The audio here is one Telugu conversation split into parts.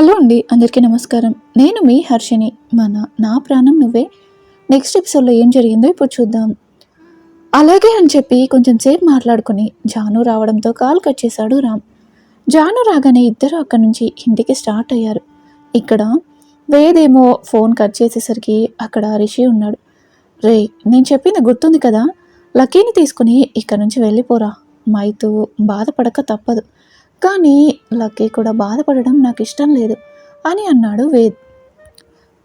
హలో అండి అందరికీ నమస్కారం. నేను మీ హర్షిని మన నా ప్రాణం నువ్వే. నెక్స్ట్ ఎపిసోడ్లో ఏం జరిగిందో ఇప్పుడు చూద్దాం. అలాగే అని చెప్పి కొంచెం సేపు మాట్లాడుకుని జాను రావడంతో కాల్ కట్ చేశాడు రామ్. జాను రాగానే ఇద్దరు అక్కడి నుంచి ఇంటికి స్టార్ట్ అయ్యారు. ఇక్కడ వేదేమో ఫోన్ కట్ చేసేసరికి అక్కడ రిషి ఉన్నాడు. రే నేను చెప్పింది గుర్తుంది కదా? లక్కీని తీసుకుని ఇక్కడ నుంచి వెళ్ళిపోరా. మైతు బాధపడక తప్పదు. కానీ లక్కీ కూడా బాధపడడం నాకు ఇష్టం లేదు అని అన్నాడు వేద్.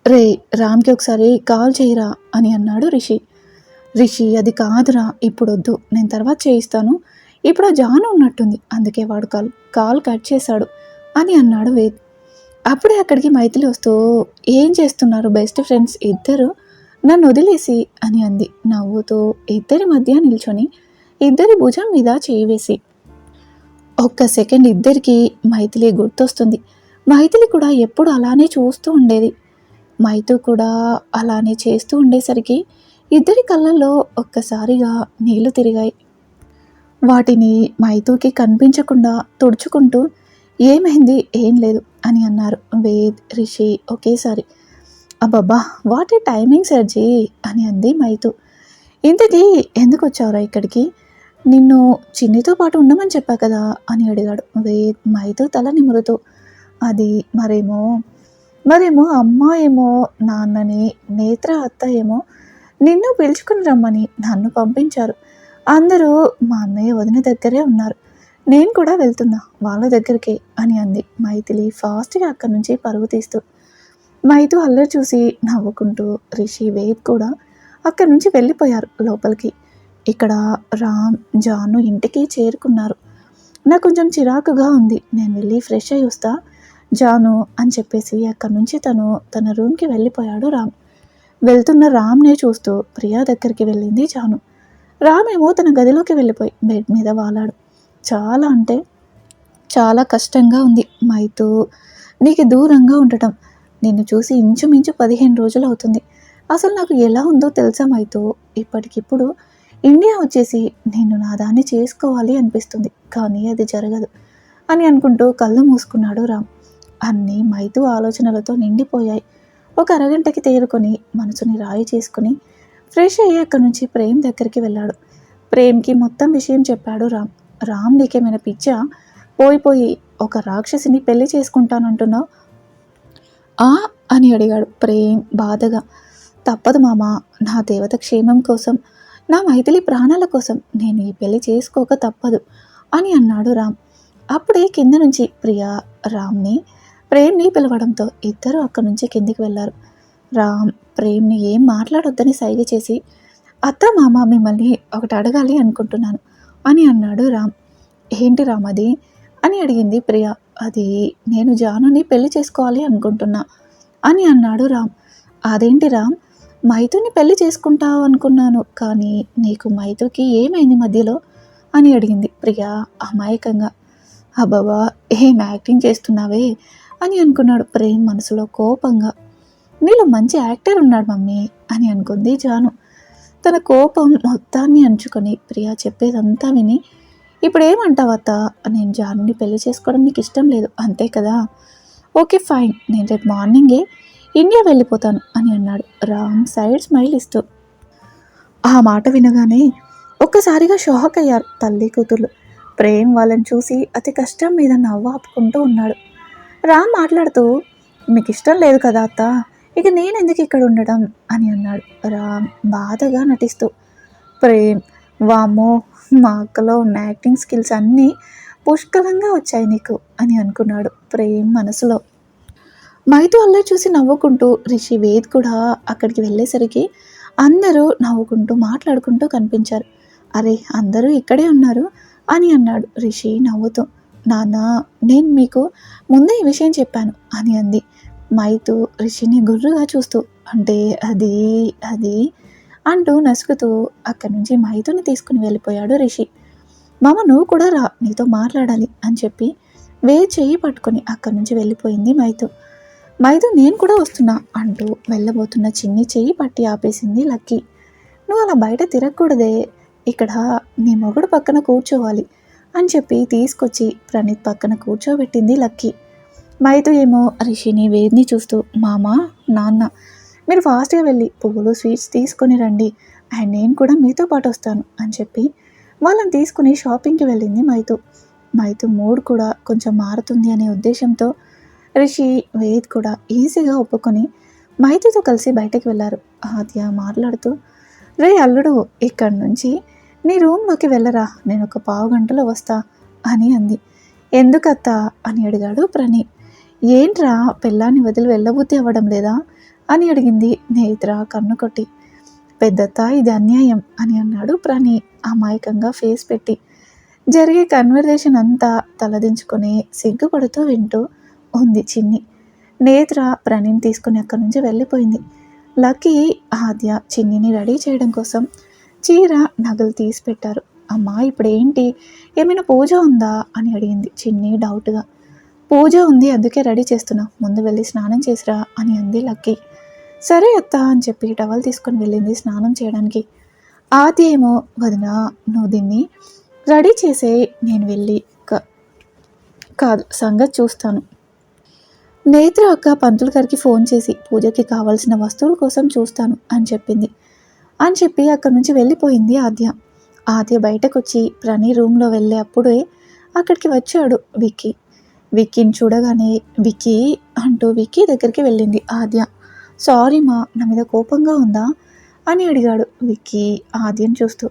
రే రామ్కి ఒకసారి కాల్ చేయరా అని అన్నాడు రిషి. రిషి అది కాదురా ఇప్పుడొద్దు నేను తర్వాత చేయిస్తాను. ఇప్పుడు ఆ జాను ఉన్నట్టుంది అందుకే వాడు కాల్ కాల్ కట్ చేశాడు అని అన్నాడు వేద్. అప్పుడే అక్కడికి మైథిలి వస్తూ ఏం చేస్తున్నారు బెస్ట్ ఫ్రెండ్స్ ఇద్దరు? నన్ను వదిలేసి అని అంది. నవ్వుతూ ఇద్దరి మధ్య నిల్చొని ఇద్దరి భుజం మీద చేయి వేసి ఒక్క సెకండ్ ఇద్దరికి మైథిలి గుర్తొస్తుంది. మైథిలి కూడా ఎప్పుడు అలానే చూస్తూ ఉండేది. మైతు కూడా అలానే చేస్తూ ఉండేసరికి ఇద్దరి కళ్ళల్లో ఒక్కసారిగా నీళ్ళు తిరిగాయి. వాటిని మైతూకి కనిపించకుండా తుడుచుకుంటూ ఏమైంది? ఏం లేదు అని అన్నారు వేద్ రిషి ఒకేసారి. అబ్బబ్బా! వాట్ ఏ టైమింగ్ సర్జీ అని అంది మైతు. ఇంతకీ ఎందుకు వచ్చావురా ఇక్కడికి? నిన్ను చిన్నితో పాటు ఉండమని చెప్పా కదా అని అడిగాడు. వేద్ మైతో తల నిమురుతూ. అది మరేమో? మరేమో అమ్మ ఏమో నాన్నని నేత్ర అత్త ఏమో నిన్ను పిలుచుకుని రమ్మని నన్ను పంపించారు. అందరూ మా అన్నయ్య వదిన దగ్గరే ఉన్నారు. నేను కూడా వెళ్తున్నా వాళ్ళ దగ్గరికే అని అంది. మైథిలి ఫాస్ట్గా అక్కడి నుంచి పరుగు తీస్తూ. మైతు అల్లరి చూసి నవ్వుకుంటూ రిషి వేద్ కూడా అక్కడి నుంచి వెళ్ళిపోయారు లోపలికి. ఇక్కడ రామ్ జాను ఇంటికి చేరుకున్నారు. నాకు కొంచెం చిరాకుగా ఉంది. నేను వెళ్ళి ఫ్రెష్ అయ్యి వస్తా జాను అని చెప్పేసి అక్కడి నుంచి తను తన రూమ్కి వెళ్ళిపోయాడు రామ్. వెళ్తున్న రామ్నే చూస్తూ ప్రియా దగ్గరికి వెళ్ళింది జాను. రామ్ ఏమో తన గదిలోకి వెళ్ళిపోయి బెడ్ మీద వాలాడు. చాలా అంటే చాలా కష్టంగా ఉంది మైతూ. నీకు దూరంగా ఉండటం. నిన్ను చూసి ఇంచుమించు పదిహేను రోజులు అవుతుంది. అసలు నాకు ఎలా ఉందో తెలుసా మైతూ? ఇప్పటికిప్పుడు ఇండియా వచ్చేసి నేను నా దాన్ని చేసుకోవాలి అనిపిస్తుంది కానీ అది జరగదు అని అనుకుంటూ కళ్ళు మూసుకున్నాడు రామ్. అన్నీ మైతు ఆలోచనలతో నిండిపోయాయి. ఒక అరగంటకి తేరుకొని మనసుని రాయి చేసుకుని ఫ్రెష్ అయ్యి అక్కడి నుంచి ప్రేమ్ దగ్గరికి వెళ్ళాడు. ప్రేమ్కి మొత్తం విషయం చెప్పాడు రామ్. రామ్ నీకేమైనా పిచ్చా? పోయిపోయి ఒక రాక్షసిని పెళ్ళి చేసుకుంటానంటున్నావు? ఆ అని అడిగాడు ప్రేమ్ బాధగా. తప్పదు మామ నా దేవత క్షేమం కోసం నా మైథిలి ప్రాణాల కోసం నేను ఈ పెళ్ళి చేసుకోక తప్పదు అని అన్నాడు రామ్. అప్పుడే కింద నుంచి ప్రియా రామ్ని ప్రేమ్ని పిలవడంతో ఇద్దరు అక్కడి నుంచి కిందికి వెళ్ళారు. రామ్ ప్రేమ్ని ఏం మాట్లాడొద్దని సైగ చేసి అత్త మామ మిమ్మల్ని ఒకటి అడగాలి అనుకుంటున్నాను అని అన్నాడు రామ్. ఏంటి రామ్ అది? అని అడిగింది ప్రియా. అది నేను జానుని పెళ్ళి చేసుకోవాలి అనుకుంటున్నా అని అన్నాడు రామ్. అదేంటి రామ్? మైథుని పెళ్ళి చేసుకుంటావు అనుకున్నాను కానీ నీకు మైతుకి ఏమైంది మధ్యలో? అని అడిగింది ప్రియా అమాయకంగా. అబ్బాబా ఏం యాక్టింగ్ చేస్తున్నావే? అని అనుకున్నాడు ప్రేమ్ మనసులో కోపంగా. నీలో మంచి యాక్టర్ ఉన్నాడు మమ్మీ అని అనుకుంది జాను. తన కోపం మొత్తాన్ని అంచుకొని ప్రియా చెప్పేదంతా విని ఇప్పుడు ఏమంటావు అత్త నేను జానుని పెళ్ళి చేసుకోవడం నీకు ఇష్టం లేదు అంతే కదా? Okay fine. నేను రేపు మార్నింగే ఇండియా వెళ్ళిపోతాను అని అన్నాడు. రామ్ సైడ్ స్మైల్ ఇస్తూ. ఆ మాట వినగానే ఒక్కసారిగా షాక్ అయ్యారు తల్లి కూతుర్లు. ప్రేమ్ వాళ్ళని చూసి అతి కష్టం మీద నవ్వు ఆపుకుంటూ ఉన్నాడు. రామ్ మాట్లాడుతూ మీకు ఇష్టం లేదు కదా అత్త ఇక నేను ఎందుకు ఇక్కడ ఉండడం? అని అన్నాడు. రామ్ బాధగా నటిస్తూ. ప్రేమ్ వామో మా అక్కలో ఉన్న యాక్టింగ్ స్కిల్స్ అన్నీ పుష్కలంగా వచ్చాయి నీకు అని అనుకున్నాడు ప్రేమ్ మనసులో. మైతో అల్లరి చూసి నవ్వుకుంటూ రిషి వేద్ కూడా అక్కడికి వెళ్ళేసరికి అందరూ నవ్వుకుంటూ మాట్లాడుకుంటూ కనిపించారు. అరే అందరూ ఇక్కడే ఉన్నారు అని అన్నాడు రిషి నవ్వుతూ. నాన్న నేను మీకు ముందే ఈ విషయం చెప్పాను అని అంది. మైతు రిషిని గుర్రుగా చూస్తూ అంటే అది అది అంటూ నసుకుతూ అక్కడి నుంచి మైతుని తీసుకుని వెళ్ళిపోయాడు రిషి. మామ నువ్వు కూడా రా నీతో మాట్లాడాలి అని చెప్పి వే చెయ్యి పట్టుకొని అక్కడి నుంచి వెళ్ళిపోయింది మైతు. మైదు నేను కూడా వస్తున్నా అంటూ వెళ్ళబోతున్న చిన్ని చెయ్యి పట్టి ఆపేసింది లక్కీ. నువ్వు అలా బయట తిరగకూడదే. ఇక్కడ నీ మొగుడు పక్కన కూర్చోవాలి అని చెప్పి తీసుకొచ్చి ప్రణీత్ పక్కన కూర్చోబెట్టింది లక్కీ. మైదు ఏమో రిషిని వేదిని చూస్తూ మామ నాన్న మీరు ఫాస్ట్గా వెళ్ళి పువ్వులు స్వీట్స్ తీసుకొని రండి. అండ్ నేను కూడా మీతో పాటు వస్తాను అని చెప్పి వాళ్ళని తీసుకుని షాపింగ్కి వెళ్ళింది మైతు మైతు మూడ్ కూడా కొంచెం మారుతుంది అనే ఉద్దేశంతో రిషి వేద్ కూడా ఈజీగా ఒప్పుకొని మైతితో కలిసి బయటకు వెళ్ళారు. ఆద్య మాట్లాడుతూ రే అల్లుడు ఇక్కడి నుంచి నీ రూమ్లోకి వెళ్ళరా? నేను ఒక పావు గంటలో వస్తా అని అంది. ఎందుకత్తా? అని అడిగాడు ప్రణి. ఏంట్రా పిల్లాన్ని వదిలి వెళ్ళబుద్ధి అవ్వడం లేదా? అని అడిగింది నేత్ర కన్ను కొట్టి. పెద్దత్త ఇది అన్యాయం అని అన్నాడు ప్రణి అమాయకంగా ఫేస్ పెట్టి. జరిగే కన్వర్జేషన్ అంతా తలదించుకొని సిగ్గుపడుతూ వింటూ ఉంది చిన్ని. నేత్ర ప్రణిని తీసుకుని అక్కడి నుంచి వెళ్ళిపోయింది. లక్కీ ఆద్య చిన్నిని రెడీ చేయడం కోసం చీర నగలు తీసి పెట్టారు. అమ్మా ఇప్పుడు ఏంటి ఏమైనా పూజ ఉందా? అని అడిగింది చిన్ని డౌట్గా. పూజ ఉంది అందుకే రెడీ చేస్తున్నా. ముందు వెళ్ళి స్నానం చేసిరా? అని అంది లక్కీ. సరే అత్త అని చెప్పి టవల్ తీసుకొని వెళ్ళింది స్నానం చేయడానికి. ఆది ఏమో వదిన నువ్వు దీన్ని రెడీ చేసే నేను వెళ్ళి కాదు సంగతి చూస్తాను. నేత్ర అక్క పంతులు గారికి ఫోన్ చేసి పూజకి కావాల్సిన వస్తువుల కోసం చూస్తాను అని చెప్పింది. అని చెప్పి అక్కడి నుంచి వెళ్ళిపోయింది ఆద్య. ఆద్య బయటకు వచ్చి ప్రణీ రూమ్లో వెళ్ళే అప్పుడే అక్కడికి వచ్చాడు విక్కీ. విక్కీని చూడగానే విక్కీ అంటూ విక్కీ దగ్గరికి వెళ్ళింది ఆద్య. సారీ మా నా మీద కోపంగా ఉందా? అని అడిగాడు విక్కీ ఆద్యను చూస్తూ.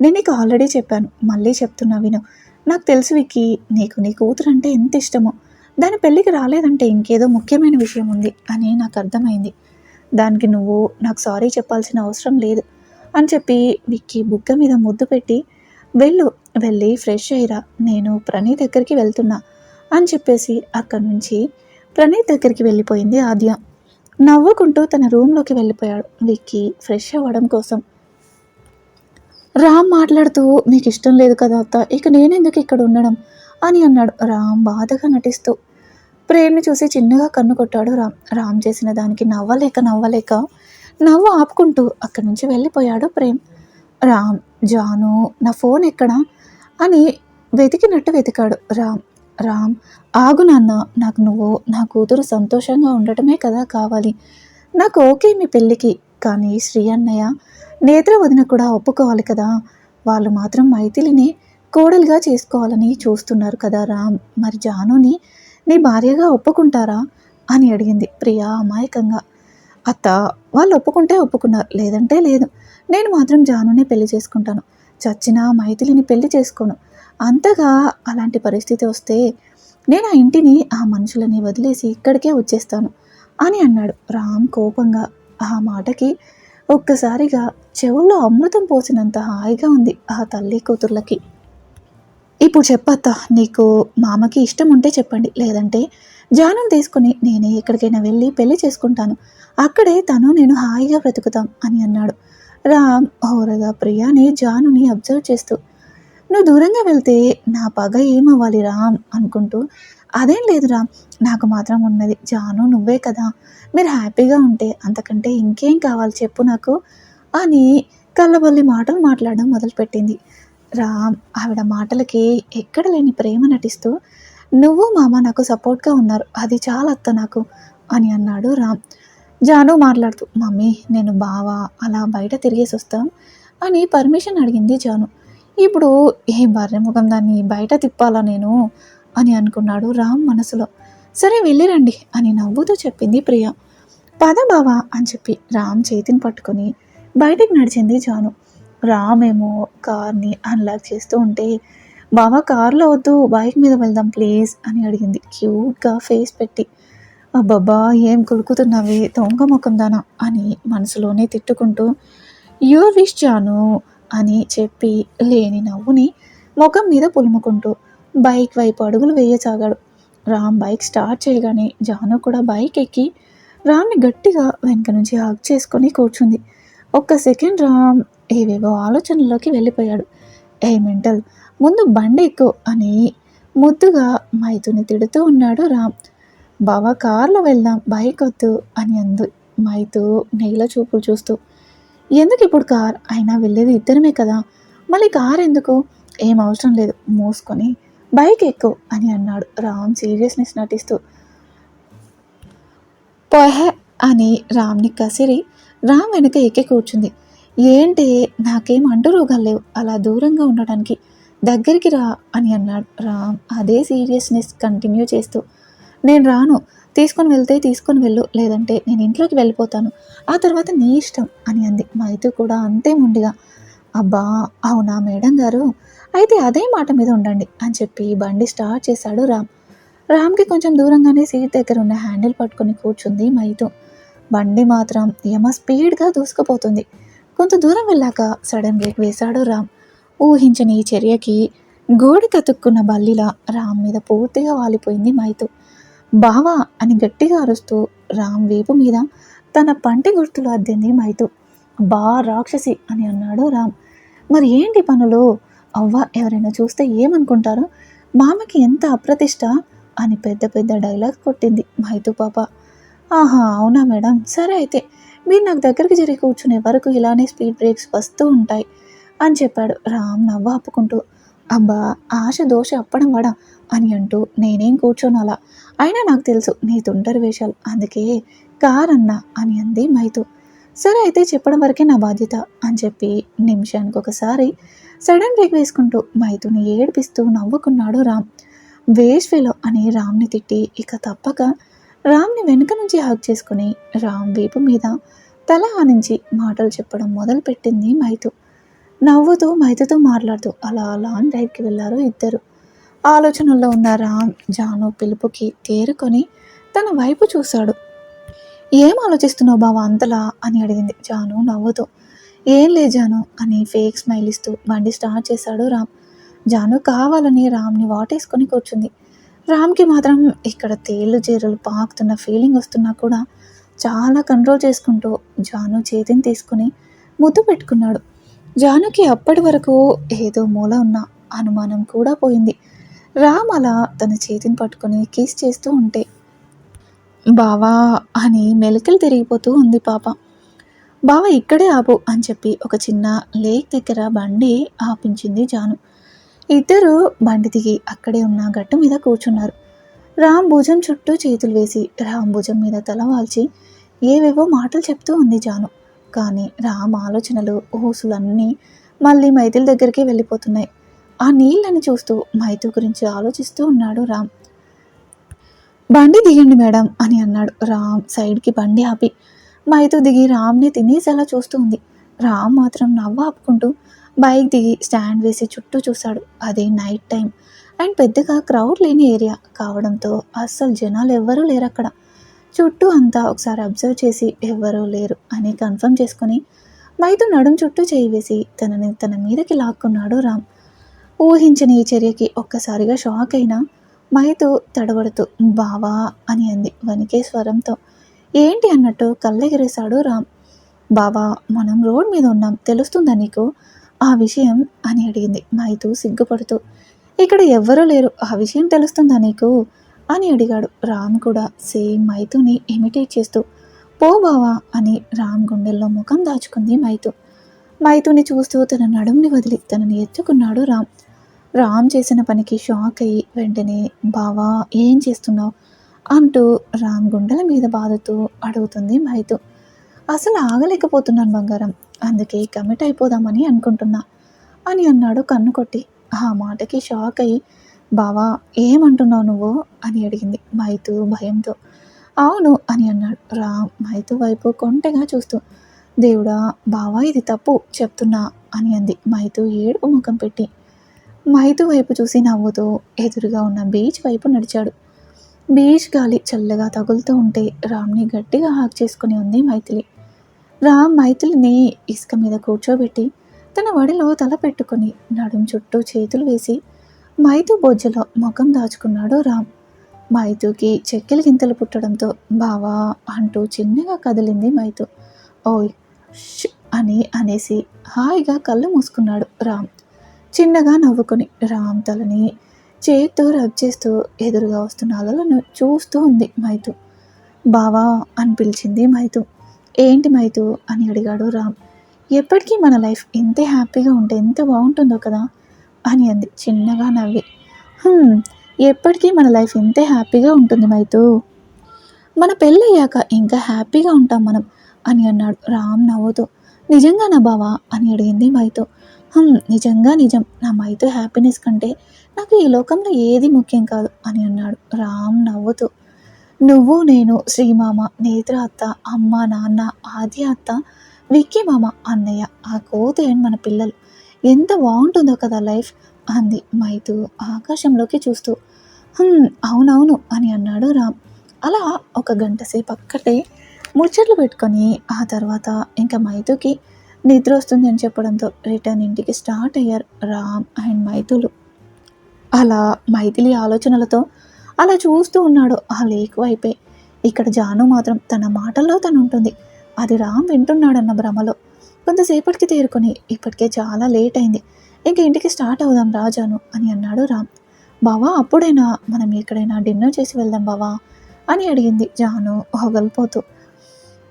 నేను నీకు ఆల్రెడీ చెప్పాను మళ్ళీ చెప్తున్నా విను. నాకు తెలుసు విక్కీ నీకు నీ కూతురు అంటే ఎంత ఇష్టమో. దాని పెళ్ళికి రాలేదంటే ఇంకేదో ముఖ్యమైన విషయం ఉంది అని నాకు అర్థమైంది. దానికి నువ్వు నాకు సారీ చెప్పాల్సిన అవసరం లేదు అని చెప్పి విక్కీ బుగ్గ మీద ముద్దు పెట్టి వెళ్ళు వెళ్ళి ఫ్రెష్ అయ్యిరా నేను ప్రణీత్ దగ్గరికి వెళ్తున్నా అని చెప్పేసి అక్కడి నుంచి ప్రణీత్ దగ్గరికి వెళ్ళిపోయింది ఆద్య. నవ్వుకుంటూ తన రూమ్లోకి వెళ్ళిపోయాడు విక్కీ ఫ్రెష్ అవ్వడం కోసం. రామ్ మాట్లాడుతూ మీకు ఇష్టం లేదు కదా అత్త ఇక నేనెందుకు ఇక్కడ ఉండడం? అని అన్నాడు. రామ్ బాధగా నటిస్తూ. ప్రేమ్ని చూసి చిన్నగా కన్ను కొట్టాడు రామ్. రామ్ చేసిన దానికి నవ్వలేక నవ్వలేక నవ్వు ఆపుకుంటూ అక్కడి నుంచి వెళ్ళిపోయాడు ప్రేమ్. రామ్ జాను నా ఫోన్ ఎక్కడా? అని వెతికినట్టు వెతికాడు రామ్. రామ్ ఆగు నాన్న నాకు నువ్వు నా కూతురు సంతోషంగా ఉండటమే కదా కావాలి. నాకు ఓకే మీ పెళ్ళికి కానీ శ్రీ అన్నయ్య నేత్ర వదిన కూడా ఒప్పుకోవాలి కదా. వాళ్ళు మాత్రం మైథిలిని కోడలుగా చేసుకోవాలని చూస్తున్నారు కదా రామ్. మరి జానుని నీ భార్యగా ఒప్పుకుంటారా? అని అడిగింది ప్రియా అమాయకంగా. అత్త వాళ్ళు ఒప్పుకుంటే ఒప్పుకున్నారు లేదంటే లేదు. నేను మాత్రం జానునే పెళ్ళి చేసుకుంటాను. చచ్చిన మైథిలిని పెళ్ళి చేసుకోను. అంతగా అలాంటి పరిస్థితి వస్తే నేను ఆ ఇంటిని ఆ మనుషులని వదిలేసి ఇక్కడికే వచ్చేస్తాను అని అన్నాడు రామ్ కోపంగా. ఆ మాటకి ఒక్కసారిగా చెవుల్లో అమృతం పోసినంత హాయిగా ఉంది ఆ తల్లి కూతుర్లకి. ఇప్పుడు చెప్పత్తా నీకు మామకి ఇష్టం ఉంటే చెప్పండి. లేదంటే జానం తీసుకుని నేనే ఎక్కడికైనా వెళ్ళి పెళ్ళి చేసుకుంటాను. అక్కడే తను నేను హాయిగా బ్రతుకుతాం అని అన్నాడు. రామ్ హోరగా ప్రియాని జానుని అబ్జర్వ్ చేస్తూ నువ్వు దూరంగా వెళ్తే నా పగ ఏమవ్వాలి రామ్? అనుకుంటూ అదేం లేదు రామ్ నాకు మాత్రం ఉన్నది జాను నువ్వే కదా. మీరు హ్యాపీగా ఉంటే అంతకంటే ఇంకేం కావాలి చెప్పు నాకు అని కళ్ళబల్లి మాటలు మాట్లాడడం మొదలుపెట్టింది. రామ్ ఆవిడ మాటలకి ఎక్కడ లేని ప్రేమ నటిస్తూ నువ్వు మామ నాకు సపోర్ట్గా ఉన్నారు అది చాలా అత్త నాకు అని అన్నాడు రామ్. జాను మాట్లాడుతూ మమ్మీ నేను బావా అలా బయట తిరిగేసి వస్తాం అని పర్మిషన్ అడిగింది జాను. ఇప్పుడు ఏ బర్రె ముఖం దాన్ని బయట తిప్పాలా నేను? అని అనుకున్నాడు రామ్ మనసులో. సరే వెళ్ళిరండి అని నవ్వుతూ చెప్పింది ప్రియ. పద బావా అని చెప్పి రామ్ చేతిని పట్టుకొని బయటికి నడిచింది జాను. రామేమో కార్ని అన్లాక్ చేస్తూ ఉంటే బావా కార్లో వద్దు బైక్ మీద వెళ్దాం ప్లీజ్ అని అడిగింది. క్యూట్గా ఫేస్ పెట్టి అబ్బబ్బా ఏం కొలుకుతున్నావే దొంగ ముఖం దానా అని మనసులోనే తిట్టుకుంటూ యూర్ విష్ జాను అని చెప్పి లేని నవ్వుని ముఖం మీద పులుముకుంటూ బైక్ వైపు అడుగులు వేయసాగాడు. రామ్ బైక్ స్టార్ట్ చేయగానే జాను కూడా బైక్ ఎక్కి రామ్ని గట్టిగా వెనక నుంచి హగ్ చేసుకొని కూర్చుంది. ఒక్క సెకండ్ రామ్ ఏవేవో ఆలోచనలోకి వెళ్ళిపోయాడు. ఏ మెంటల్ ముందు బండి ఎక్కు అని ముద్దుగా మైతుని తిడుతూ ఉన్నాడు రామ్. బావా కార్లో వెళ్దాం బైక్ వద్దు అని అందు మైతు నేల చూపులు చూస్తూ. ఎందుకు ఇప్పుడు కార్? అయినా వెళ్ళేది ఇద్దరమే కదా. మళ్ళీ కార్ ఎందుకు? ఏం అవసరం లేదు మోసుకొని బైక్ ఎక్కు అని అన్నాడు రామ్ సీరియస్నెస్ నటిస్తూ. పొహె అని రామ్ని కసిరి రామ్ వెనక ఎక్కి కూర్చుంది. ఏంటి? నాకేం అంటూ రోగాలు లేవు. అలా దూరంగా ఉండడానికి దగ్గరికి రా అని అన్నాడు. రామ్ అదే సీరియస్నెస్ కంటిన్యూ చేస్తూ. నేను రాను. తీసుకొని వెళ్తే తీసుకొని వెళ్ళు. లేదంటే నేను ఇంట్లోకి వెళ్ళిపోతాను. ఆ తర్వాత నీ ఇష్టం అని అంది. మైతు కూడా అంతే ముండిగా. అబ్బా అవునా మేడం గారు? అయితే అదే మాట మీద ఉండండి అని చెప్పి బండి స్టార్ట్ చేశాడు రామ్. రామ్కి కొంచెం దూరంగానే సీట్ దగ్గర ఉన్న హ్యాండిల్ పట్టుకొని కూర్చుంది మైతు. బండి మాత్రం యమ స్పీడ్గా దూసుకుపోతుంది. కొంత దూరం వెళ్ళాక సడన్ బ్రేక్ వేశాడు రామ్. ఊహించని ఈ చర్యకి గోడి కతుక్కున్న బల్లిలా రామ్ మీద పూర్తిగా వాలిపోయింది మైతు. బావా అని గట్టిగా అరుస్తూ రామ్ వీపు మీద తన పంటి గుర్తులు అద్దింది మైతు. బా రాక్షసి అని అన్నాడు రామ్. మరి ఏంటి పనులు? అవ్వ ఎవరైనా చూస్తే ఏమనుకుంటారు? మామకి ఎంత అప్రతిష్ట? అని పెద్ద పెద్ద డైలాగ్ కొట్టింది మైతు పాప. ఆహా అవునా మేడం? సరే అయితే. మీరు నాకు దగ్గరికి జరిగి కూర్చునే వరకు ఇలానే స్పీడ్ బ్రేక్స్ వస్తూ ఉంటాయి అని చెప్పాడు రామ్ నవ్వ ఆపుకుంటూ. అబ్బా ఆశ దోష అప్పడం వడా అని అంటూ నేనేం కూర్చోను అలా. అయినా నాకు తెలుసు నీ తుంటరి వేషాలు. అందుకే కార్ అన్నా అని అంది మైతు. సరే అయితే చెప్పడం వరకే నా బాధ్యత అని చెప్పి నిమిషానికి ఒకసారి సడన్ బ్రేక్ వేసుకుంటూ మైతుని ఏడిపిస్తూ నవ్వుకున్నాడు రామ్. వేష్వేలో అని రామ్ని తిట్టి ఇక తప్పక రామ్ని వెనుక నుంచి హగ్ చేసుకుని రామ్ వీపు మీద తల ఆనించి మాటలు చెప్పడం మొదలుపెట్టింది మైతు. నవ్వుతూ మైతుతో మాట్లాడుతూ అలా లాంగ్ డ్రైవ్కి వెళ్ళారు ఇద్దరు. ఆలోచనల్లో ఉన్న రామ్ జాను పిలుపుకి తేరుకొని తన వైపు చూశాడు. ఏం ఆలోచిస్తున్నావు బావా అంతలా? అని అడిగింది జాను నవ్వుతూ. ఏం లే జాను అని ఫేక్ స్మైల్ ఇస్తూ బండి స్టార్ట్ చేశాడు రామ్. జాను కావాలని రామ్ని వాటేసుకొని కూర్చుంది. రామ్కి మాత్రం ఇక్కడ తేళ్ళు చీరలు పాకుతున్న ఫీలింగ్ వస్తున్నా కూడా చాలా కంట్రోల్ చేసుకుంటూ జాను చేతిని తీసుకుని ముద్దు పెట్టుకున్నాడు. జానుకి అప్పటి వరకు ఏదో మూల ఉన్న అనుమానం కూడా పోయింది. రామ్ అలా తన చేతిని పట్టుకొని కీస్ చేస్తూ ఉంటే బావా అని మెలికలు తిరిగిపోతూ ఉంది పాప. బావ ఇక్కడే ఆపు అని చెప్పి ఒక చిన్న లేక్ దగ్గర బండి ఆపించింది జాను. ఇద్దరు బండి దిగి అక్కడే ఉన్న గట్టు మీద కూర్చున్నారు. రామ్ భుజం చుట్టూ చేతులు వేసి రామ్ భుజం మీద తల వాల్చి ఏవేవో మాటలు చెప్తూ ఉంది జాను. కానీ రామ్ ఆలోచనలు ఊసులన్నీ మళ్ళీ మైథిల్ దగ్గరికి వెళ్ళిపోతున్నాయి. ఆ నీళ్ళని చూస్తూ మైతు గురించి ఆలోచిస్తూ ఉన్నాడు రామ్. బండి దిగండి మేడం అని అన్నాడు రామ్ సైడ్కి బండి ఆపి. మైతు దిగి రామ్ని తినేసేలా చూస్తూ ఉంది. రామ్ మాత్రం నవ్వు ఆపుకుంటూ బైక్ దిగి స్టాండ్ వేసి చుట్టూ చూశాడు. అది నైట్ టైం. అండ్ పెద్దగా క్రౌడ్ లేని ఏరియా కావడంతో అస్సలు జనాలు ఎవ్వరూ లేరు అక్కడ. చుట్టూ అంతా ఒకసారి అబ్జర్వ్ చేసి ఎవ్వరూ లేరు అని కన్ఫర్మ్ చేసుకొని బయట నడుం చుట్టూ చేయి వేసి తనని తన మీదకి లాక్కున్నాడు రామ్. ఊహించని ఈ చర్యకి ఒక్కసారిగా షాక్ అయినా మైతు తడబడుతూ బావా అని అంది వణికే స్వరంతో. ఏంటి అన్నట్టు కళ్ళెగిరేశాడు రామ్. బావా మనం రోడ్ మీద ఉన్నాం. తెలుస్తుందా నీకు? ఆ విషయం అని అడిగింది. మైతు సిగ్గుపడుతూ ఇక్కడ ఎవ్వరూ లేరు. ఆ విషయం తెలుస్తుందా నీకు? అని అడిగాడు. రామ్ కూడా సేమ్ మైతుని ఇమిటేట్ చేస్తూ పో బావా అని రామ్ గుండెల్లో ముఖం దాచుకుంది మైతు. మైతుని చూస్తూ తన నడుముని వదిలి తనని ఎత్తుకున్నాడు రామ్. రామ్ చేసిన పనికి షాక్ అయ్యి వెంటనే బావా ఏం చేస్తున్నావు? అంటూ రామ్ గుండెల మీద బాదుతూ అడుగుతుంది మైతు. అసలు ఆగలేకపోతున్నాను బంగారం. అందుకే కమిట్ అయిపోదామని అనుకుంటున్నా అని అన్నాడు కన్ను కొట్టి. ఆ మాటకి షాక్ అయ్యి బావా ఏమంటున్నావు నువ్వు? అని అడిగింది మైతు భయంతో. అవును అని అన్నాడు. రామ్ మైతు వైపు కొంటెగా చూస్తూ. దేవుడా బావా ఇది తప్పు చెప్తున్నా అని అంది. మైతు ఏడుపు ముఖం పెట్టి. మైతు వైపు చూసి నవ్వుతూ ఎదురుగా ఉన్న బీచ్ వైపు నడిచాడు. బీచ్ గాలి చల్లగా తగులుతూ ఉంటే రామ్ని గట్టిగా హాక్ చేసుకుని ఉంది మైథిలి. రామ్ మైథిలిని ఇసుక మీద కూర్చోబెట్టి తన వడిలో తల పెట్టుకుని నడుం చుట్టూ చేతులు వేసి మైతు బొజ్జలో ముఖం దాచుకున్నాడు రామ్. మైతుకి చెక్కిలి గింతలు పుట్టడంతో బావా అంటూ చిన్నగా కదిలింది మైతు ఓయ్ అని అనేసి హాయిగా కళ్ళు మూసుకున్నాడు రామ్. చిన్నగా నవ్వుకుని రామ్ తలని చేతితో రబ్ చేస్తూ ఎదురుగా వస్తున్న అలలను చూస్తూ ఉంది మైతు బావా అని పిలిచింది మైతు ఏంటి మైతు అని అడిగాడు రామ్. ఎప్పటికీ మన లైఫ్ ఎంత హ్యాపీగా ఉంటే ఎంత బాగుంటుందో కదా అని అంది చిన్నగా నవ్వి. ఎప్పటికీ మన లైఫ్ ఇంతే హ్యాపీగా ఉంటుంది మైతు? మన పెళ్ళయ్యాక ఇంకా హ్యాపీగా ఉంటాం మనం అని అన్నాడు రామ్ నవ్వుతూ. నిజంగా నా బావా అని అడిగింది మైతో. నిజంగా నిజం. నా మైతో హ్యాపీనెస్ కంటే నాకు ఈ లోకంలో ఏది ముఖ్యం కాదు అని అన్నాడు రామ్ నవ్వుతూ. నువ్వు నేను శ్రీమామ నేత్ర అత్త అమ్మ నాన్న ఆది అత్త విక్కీ మామ అన్నయ్య ఆ కోతి అండ్ మన పిల్లలు. ఎంత బాగుంటుందో కదా లైఫ్ అంది మైతు ఆకాశంలోకి చూస్తూ. అవునవును అని అన్నాడు రామ్. అలా ఒక గంట సేపు అక్కడే ముచ్చట్లు పెట్టుకొని ఆ తర్వాత ఇంకా మైతుకి నిద్ర వస్తుంది అని చెప్పడంతో రిటర్న్ ఇంటికి స్టార్ట్ అయ్యారు రామ్ అండ్ మైతులు. అలా మైథిలి ఆలోచనలతో అలా చూస్తూ ఉన్నాడు ఆ లేక్ వైపే. ఇక్కడ జాను మాత్రం తన మాటల్లో తను ఉంటుంది అది రామ్ వింటున్నాడన్న భ్రమలో. కొంతసేపటికి తేరుకొని ఇప్పటికే చాలా లేట్ అయింది. ఇంక ఇంటికి స్టార్ట్ అవుదాం రాజాను అని అన్నాడు రామ్. బావా అప్పుడైనా? మనం ఎక్కడైనా డిన్నర్ చేసి వెళ్దాం బావా అని అడిగింది జాను హొగలిపోతూ.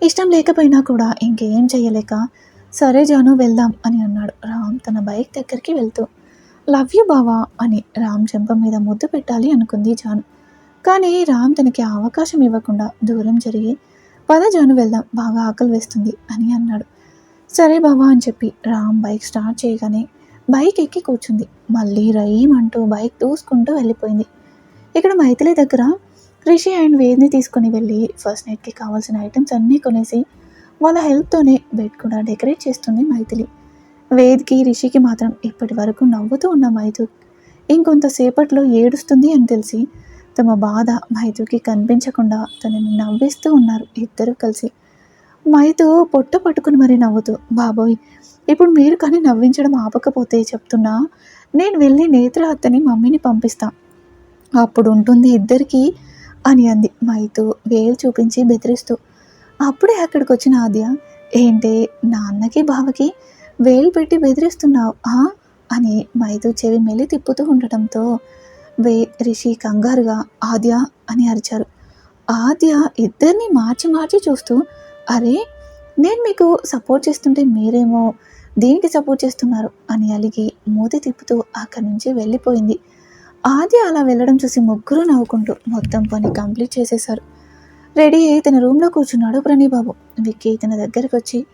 ఇష్టం లేకపోయినా కూడా ఇంకేం చేయలేక సరే జాను వెళ్దాం అని అన్నాడు రామ్ తన బైక్ దగ్గరికి వెళ్తూ. లవ్ యూ బావా అని రామ్ చెంప మీద ముద్దు పెట్టాలి అనుకుంది జాను. కానీ రామ్ తనకి ఆ అవకాశం ఇవ్వకుండా దూరం జరిగి పద జాను వెళ్దాం బాగా ఆకలి వేస్తుంది అని అన్నాడు. సరే బాబా అని చెప్పి రామ్ బైక్ స్టార్ట్ చేయగానే బైక్ ఎక్కి కూర్చుంది. మళ్ళీ రయీం అంటూ బైక్ దూసుకుంటూ వెళ్ళిపోయింది. ఇక్కడ మైథిలి దగ్గర రిషి అండ్ వేద్ని తీసుకొని వెళ్ళి ఫస్ట్ నైట్కి కావాల్సిన ఐటమ్స్ అన్నీ కొనేసి వాళ్ళ హెల్ప్తోనే బెడ్ కూడా డెకరేట్ చేస్తుంది మైథిలి. వేద్కి రిషికి మాత్రం ఇప్పటి వరకు నవ్వుతూ ఉన్న మైథు ఇంకొంతసేపట్లో ఏడుస్తుంది అని తెలిసి తమ బాధ మైతుకి కనిపించకుండా తనని నవ్విస్తూ ఉన్నారు ఇద్దరు కలిసి. మైతు పొట్ట పట్టుకుని మరీ నవ్వుతూ బాబోయ్ ఇప్పుడు మీరు కానీ నవ్వించడం ఆపకపోతే చెప్తున్నా నేను వెళ్ళి నేత్ర అత్తని మమ్మీని పంపిస్తా. అప్పుడు ఉంటుంది ఇద్దరికి అని అంది. మైతు వేలు చూపించి బెదిరిస్తూ అప్పుడే అక్కడికి వచ్చిన ఆద్య ఏంటే నాన్నకి బావకి వేలు పెట్టి బెదిరిస్తున్నావు ఆ? అని మైతు చెవి మెల్లి తిప్పుతూ ఉండటంతో వే రిషి కంగారుగా ఆద్య అని అరిచారు. ఆద్య ఇద్దరిని మార్చి మార్చి చూస్తూ అరే నేను మీకు సపోర్ట్ చేస్తుంటే మీరేమో దేనికి సపోర్ట్ చేస్తున్నారు? అని అలిగి మూతి తిప్పుతూ అక్కడి నుంచి వెళ్ళిపోయింది. ఆద్య అలా వెళ్ళడం చూసి ముగ్గురు నవ్వుకుంటూ మొత్తం పని కంప్లీట్ చేసేశారు. రెడీ అయి తన రూమ్లో కూర్చున్నాడు ప్రణయ్ బాబు విక్కీ తన దగ్గరికి వచ్చి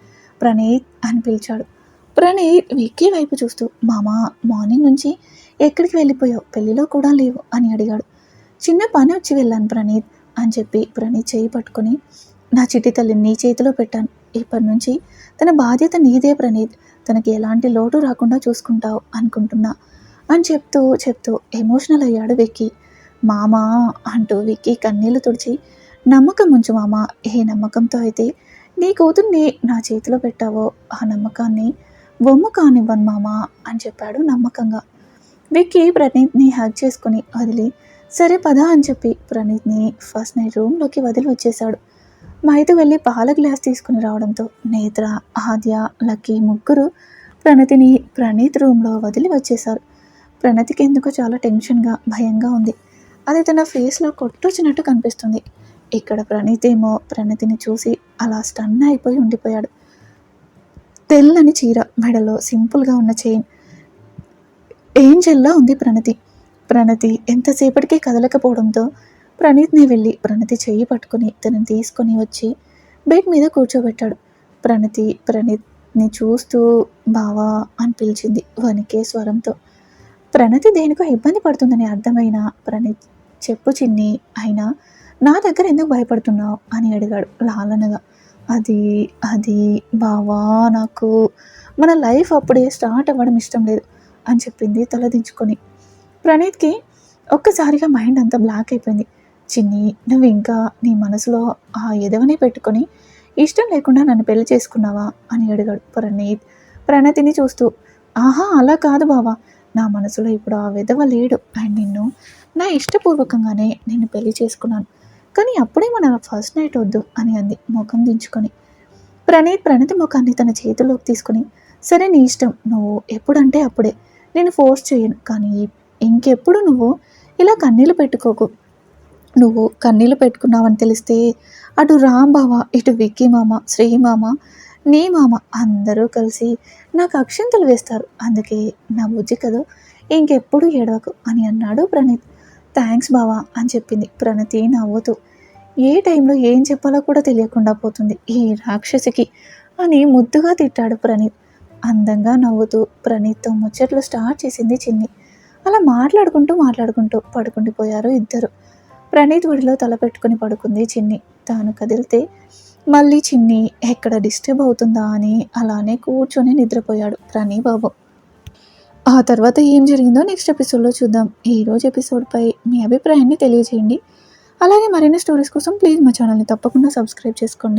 ప్రణయ్ అని పిలిచాడు. ప్రణయ్ విక్కీ వైపు చూస్తూ మామా మార్నింగ్ నుంచి ఎక్కడికి వెళ్ళిపోయావు? పెళ్ళిలో కూడా లేవు అని అడిగాడు. చిన్న పని వచ్చి వెళ్ళాను ప్రణీత్ అని చెప్పి ప్రణీత్ చేయి పట్టుకొని నా చిట్టి తల్లి నీ చేతిలో పెట్టాను. ఇప్పటి నుంచి తన బాధ్యత నీదే ప్రణీత్. తనకి ఎలాంటి లోటు రాకుండా చూసుకుంటావు అనుకుంటున్నా అని చెప్తూ చెప్తూ ఎమోషనల్ అయ్యాడు విక్కీ. మామా అంటూ విక్కీ కన్నీళ్ళు తుడిచి నమ్మకం ఉంచు మామ ఏ నమ్మకంతో అయితే నీ కూతుర్ని నా చేతిలో పెట్టావో ఆ నమ్మకాన్ని బొమ్మ కానివ్వను మామా అని చెప్పాడు నమ్మకంగా. విక్కీ ప్రణీత్ని హ్యాక్ చేసుకుని వదిలి సరే పద అని చెప్పి ప్రణీత్ని ఫస్ట్ నైట్ రూమ్లోకి వదిలి వచ్చేశాడు. మైతు వెళ్ళి పాల గ్లాస్ తీసుకుని రావడంతో నేత్ర ఆద్య లక్కీ ముగ్గురు ప్రణతిని ప్రణీత్ రూమ్లో వదిలి వచ్చేశారు. ప్రణతికి ఎందుకో చాలా టెన్షన్గా భయంగా ఉంది. అది తన ఫేస్లో కొట్టొచ్చినట్టు కనిపిస్తుంది. ఇక్కడ ప్రణీత్ ఏమో ప్రణతిని చూసి అలా స్టన్ అయిపోయి ఉండిపోయాడు. తెల్లని చీర మెడలో సింపుల్గా ఉన్న చైన్ ఏంజెల్లా ఉంది ప్రణతి. ప్రణతి ఎంతసేపటికి కదలకపోవడంతో ప్రణీత్ని వెళ్ళి ప్రణతి చెయ్యి పట్టుకొని తనని తీసుకొని వచ్చి బెడ్ మీద కూర్చోబెట్టాడు. ప్రణతి ప్రణీత్ని చూస్తూ బావా అని పిలిచింది వణికే స్వరంతో. ప్రణతి దేనికో ఇబ్బంది పడుతుందని అర్థమైన ప్రణీత్ చెప్పు చిన్ని అయినా నా దగ్గర ఎందుకు భయపడుతున్నావు అని అడిగాడు లాలనగా. అది అది బావా నాకు మన లైఫ్ అప్పుడే స్టార్ట్ అవ్వడం ఇష్టం లేదు. అని చెప్పింది తలదించుకొని. ప్రణీత్కి ఒక్కసారిగా మైండ్ అంతా బ్లాక్ అయిపోయింది. చిన్ని నువ్వు ఇంకా నీ మనసులో ఆ ఎదవని పెట్టుకొని ఇష్టం లేకుండా నన్ను పెళ్ళి చేసుకున్నావా అని అడిగాడు ప్రణీత్. ప్రణతిని చూస్తూ ఆహా అలా కాదు బావా. నా మనసులో ఇప్పుడు ఆ విధవ లేడు. అండ్ నిన్ను నా ఇష్టపూర్వకంగానే నేను పెళ్ళి చేసుకున్నాను. కానీ అప్పుడే మన ఫస్ట్ నైట్ వద్దు అని అంది ముఖం దించుకొని. ప్రణీత్ ప్రణతి ముఖాన్ని తన చేతిలోకి తీసుకుని సరే నీ ఇష్టం. నువ్వు ఎప్పుడంటే అప్పుడే. నేను ఫోర్స్ చేయను. కానీ ఇంకెప్పుడు నువ్వు ఇలా కన్నీళ్ళు పెట్టుకోకు. నువ్వు కన్నీళ్ళు పెట్టుకున్నావని తెలిస్తే అటు రామ్ బావ ఇటు విక్కీ మామ శ్రీమామ నీ మామ అందరూ కలిసి నాకు అక్షంతలు వేస్తారు. అందుకే నా బుజ్జి కదో ఇంకెప్పుడు ఏడవకు అని అన్నాడు ప్రణీత్. థ్యాంక్స్ బావా అని చెప్పింది. ప్రణతి నవ్వుతూ ఏ టైంలో ఏం చెప్పాలో కూడా తెలియకుండా పోతుంది ఈ రాక్షసికి అని ముద్దుగా తిట్టాడు ప్రణీత్. అందంగా నవ్వుతూ ప్రణీత్తో ముచ్చట్లు స్టార్ట్ చేసింది చిన్ని. అలా మాట్లాడుకుంటూ మాట్లాడుకుంటూ పడుకుండిపోయారు ఇద్దరు. ప్రణీత్ ఒడిలో తల పెట్టుకుని పడుకుంది చిన్ని. తాను కదిలితే మళ్ళీ చిన్ని ఎక్కడ డిస్టర్బ్ అవుతుందా అని? అలానే కూర్చొని నిద్రపోయాడు ప్రణీ బాబు ఆ తర్వాత ఏం జరిగిందో నెక్స్ట్ ఎపిసోడ్లో చూద్దాం. ఈరోజు ఎపిసోడ్పై మీ అభిప్రాయాన్ని తెలియజేయండి. అలాగే మరిన్ని స్టోరీస్ కోసం ప్లీజ్ మా ఛానల్ని తప్పకుండా సబ్స్క్రైబ్ చేసుకోండి.